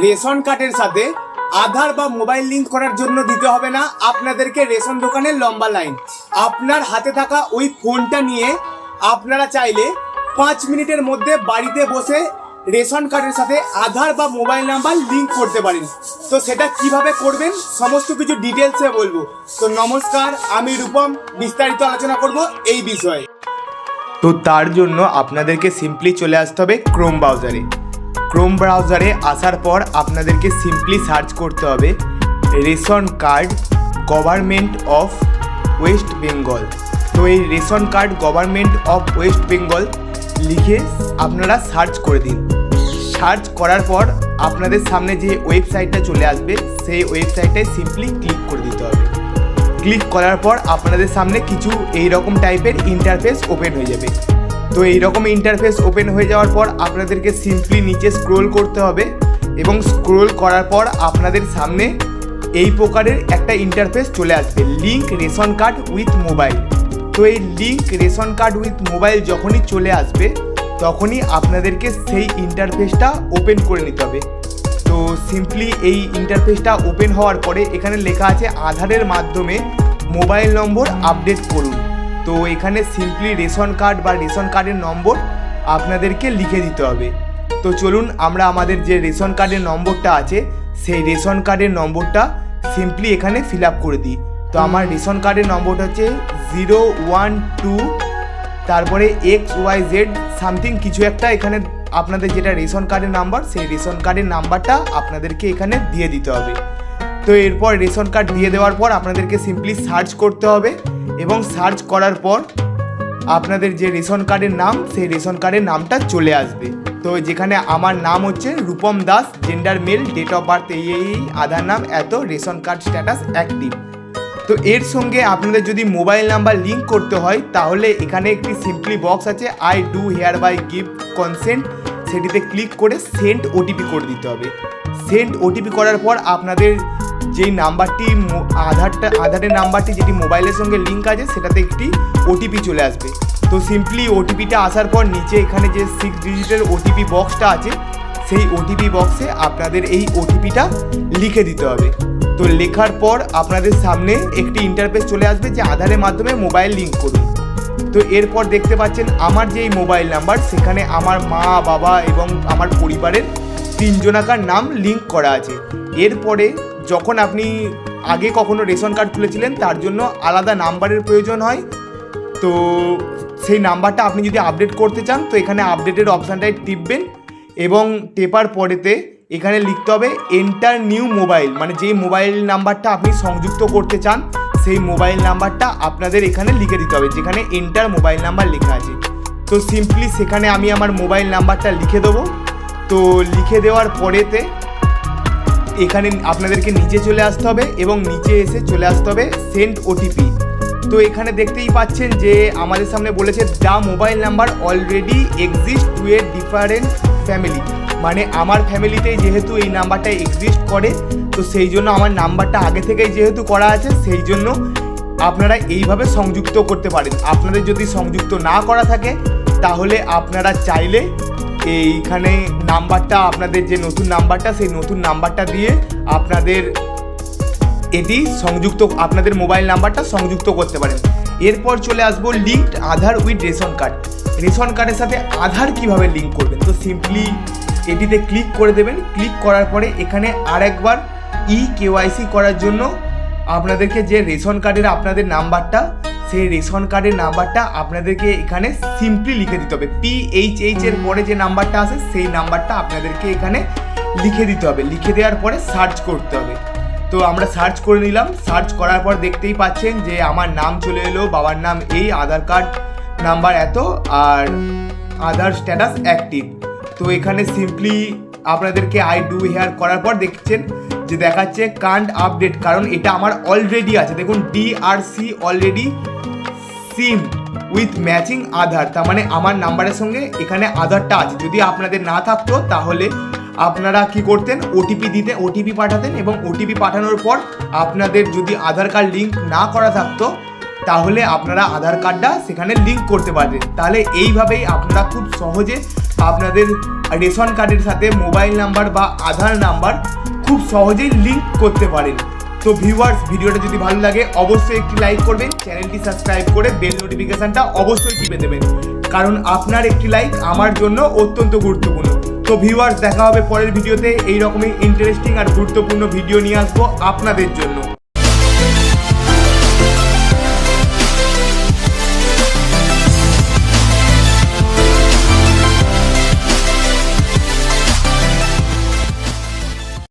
Ration কার্ডের সাথে আধার বা মোবাইল লিংক করার জন্য দিতে হবে না। আপনাদেরকে রেশন দোকানের লম্বা লাইন। আপনার হাতে থাকা ওই ফোনটা নিয়ে আপনারা চাইলে পাঁচ মিনিটের মধ্যে বাড়িতে বসে রেশন কার্ডের সাথে আধার বা মোবাইল নাম্বার লিংক করতে পারেন। তো সেটা কীভাবে করবেন, সমস্ত কিছু ডিটেলসে বলব। তো নমস্কার, আমি রূপম। বিস্তারিত আলোচনা করব এই বিষয়ে। তো তার জন্য আপনাদেরকে সিম্পলি চলে আসতে হবে ক্রোম ব্রাউজারে ক্রোম ব্রাউজারে আসার পর আপনাদেরকে সিম্পলি সার্চ করতে হবে ration card government of West Bengal. তো এই ration card government of West Bengal লিখে আপনারা সার্চ করে দিন। সার্চ করার পর আপনাদের সামনে যে ওয়েবসাইটটা চলে আসবে, সেই ওয়েবসাইটটায় সিম্পলি ক্লিক করে দিতে হবে। ক্লিক করার পর আপনাদের সামনে কিছু এই রকম টাইপের ইন্টারফেস ওপেন হয়ে যাবে। তো এই রকম ইন্টারফেস ওপেন হয়ে যাওয়ার পর আপনাদেরকে সিম্পলি নিচে স্ক্রোল করতে হবে এবং স্ক্রোল করার পর আপনাদের সামনে এই প্রকারের একটা ইন্টারফেস চলে আসবে link ration card with mobile তো এই link ration card with mobile যখনই চলে আসবে, তখনই আপনাদেরকে সেই ইন্টারফেসটা ওপেন করে নিতে হবে। তো সিম্পলি এই ইন্টারফেসটা ওপেন হওয়ার পরে এখানে লেখা আছে আধারের মাধ্যমে মোবাইল নম্বর আপডেট করুন। তো এখানে সিম্পলি রেশন কার্ড বা রেশন কার্ডের নম্বর আপনাদেরকে লিখে দিতে হবে। তো চলুন আমরা আমাদের যে রেশন কার্ডের নম্বরটা আছে, সেই রেশন কার্ডের নম্বরটা সিম্পলি এখানে ফিল আপ করে দিই। তো আমার রেশন কার্ডের নম্বরটা হচ্ছে জিরো ওয়ান টু তারপরে এক্স ওয়াই জেড সামথিং কিছু একটা এখানে আপনাদের যেটা রেশন কার্ডের নাম্বার সেই রেশন কার্ডের নাম্বারটা আপনাদেরকে এখানে দিয়ে দিতে হবে। তো এরপর রেশন কার্ড দিয়ে দেওয়ার পর আপনাদেরকে সিম্পলি সার্চ করতে হবে। এবং সার্চ করার পর আপনাদের যে রেশন কার্ডের নাম, সেই রেশন কার্ডের নামটা চলে আসবে। তো যেখানে আমার নাম হচ্ছে Rupam Das gender male date of birth এই এই আধার নাম, এত রেশন কার্ড স্ট্যাটাস অ্যাক্টিভ তো এর সঙ্গে আপনাদের যদি মোবাইল নাম্বার লিঙ্ক করতে হয়, তাহলে এখানে একটি সিম্পলি বক্স আছে আই ডু হেয়ার বাই গিভ কনসেন্ট সেটিতে ক্লিক করে সেন্ড ওটিপি করে দিতে হবে। সেন্ড ওটিপি করার পর আপনাদের যেই নাম্বারটি আধারটা আধারের নাম্বারটি যেটি মোবাইলের সঙ্গে লিঙ্ক আছে, সেটাতে একটি ওটিপি চলে আসবে। তো সিম্পলি ওটিপিটা আসার পর নিচে এখানে যে সিক্স ডিজিটের ওটিপি বক্সটা আছে, সেই ওটিপি বক্সে আপনাদের এই ওটিপিটা লিখে দিতে হবে। তো লেখার পর আপনাদের সামনে একটি ইন্টারফেস চলে আসবে যে আধারের মাধ্যমে মোবাইল লিঙ্ক করুন। তো এরপর দেখতে পাচ্ছেন আমার যেই মোবাইল নাম্বার সেখানে আমার মা, বাবা এবং আমার পরিবারের তিনজনাকার নাম লিঙ্ক করা আছে। এরপরে যখন আপনি আগে কখনো রেশন কার্ড খুলেছিলেন, তার জন্য আলাদা নাম্বারের প্রয়োজন হয়। তো সেই নাম্বারটা আপনি যদি আপডেট করতে চান, তো এখানে আপডেটের অপশানটায় টিপবেন এবং টেপার পরেতে এখানে লিখতে হবে এন্টার নিউ মোবাইল মানে যেই মোবাইল নাম্বারটা আপনি সংযুক্ত করতে চান, সেই মোবাইল নাম্বারটা আপনাদের এখানে লিখে দিতে হবে, যেখানে এন্টার মোবাইল নাম্বার লেখা আছে। তো সিম্পলি সেখানে আমি আমার মোবাইল নাম্বারটা লিখে দেবো। তো লিখে দেওয়ার পরেতে এখানে আপনাদেরকে নিচে চলে আসতে হবে এবং নিচে এসে চলে আসতে হবে সেন্ড ওটিপি তো এখানে দেখতেই পাচ্ছেন যে আমাদের সামনে বলেছে the mobile number already exist to a different family. মানে আমার ফ্যামিলিতেই যেহেতু এই নাম্বারটা এক্সিস্ট করে, তো সেই জন্য আমার নাম্বারটা আগে থেকেই যেহেতু করা আছে, সেই জন্য আপনারা এইভাবে সংযুক্ত করতে পারেন। আপনাদের যদি সংযুক্ত না করা থাকে, তাহলে আপনারা চাইলে এইখানে নাম্বারটা, আপনাদের যে নতুন নাম্বারটা, সেই নতুন নাম্বারটা দিয়ে আপনাদের এটি সংযুক্ত, আপনাদের মোবাইল নাম্বারটা সংযুক্ত করতে পারেন। এরপর চলে আসব linked Aadhaar with ration card. Ration কার্ডের সাথে আধার কীভাবে লিঙ্ক করবেন? তো সিম্পলি এটিতে ক্লিক করে দেবেন। ক্লিক করার পরে এখানে আরেকবার ই কেওয়াইসি করার জন্য আপনাদেরকে যে রেশন কার্ডের আপনাদের নাম্বারটা সেই রেশন কার্ডের নাম্বারটা আপনাদেরকে এখানে সিম্পলি লিখে দিতে হবে। পি এইচ এইচ এর পরে যে নাম্বারটা আছে সেই নাম্বারটা আপনাদেরকে এখানে লিখে দিতে হবে। লিখে দেওয়ার পরে সার্চ করতে হবে। তো আমরা সার্চ করে নিলাম। সার্চ করার পর দেখতেই পাচ্ছেন যে আমার নাম চলে এলো, বাবার নাম এই, আধার কার্ড নাম্বার এত, আর আধার স্ট্যাটাস অ্যাক্টিভ তো এখানে সিম্পলি আপনাদেরকে আই ডু হেয়ার করার পর দেখছেন যে দেখাচ্ছে কান্ট আপডেট কারণ এটা আমার অলরেডি আছে। দেখুন DRC already seem with matching Aadhaar তার মানে আমার নাম্বারের সঙ্গে এখানে আধারটা আছে। যদি আপনাদের না থাকতো, তাহলে আপনারা কি করতেন? ওটিপি দিতে ওটিপি পাঠাতেন এবং ওটিপি পাঠানোর পর আপনাদের যদি আধার কার্ড লিঙ্ক না করা থাকতো, তাহলে আপনারা আধার কার্ডটা সেখানে লিঙ্ক করতে পারবেন তাহলে এইভাবেই আপনারা খুব সহজে আপনাদের রেশন কার্ডের সাথে মোবাইল নাম্বার বা আধার নাম্বার খুব সহজেই লিঙ্ক করতে পারেন। তো ভিউয়ার্স ভিডিওটা যদি ভালো লাগে, অবশ্যই একটি লাইক করবেন চ্যানেলটি সাবস্ক্রাইব করে বেল নোটিফিকেশনটা অবশ্যই টিপে দেবেন। কারণ আপনার একটি লাইক আমার জন্য অত্যন্ত গুরুত্বপূর্ণ। তো ভিউয়ার্স দেখা হবে পরের ভিডিওতে। এই রকমই ইন্টারেস্টিং আর গুরুত্বপূর্ণ ভিডিও নিয়ে আসব আপনাদের জন্য।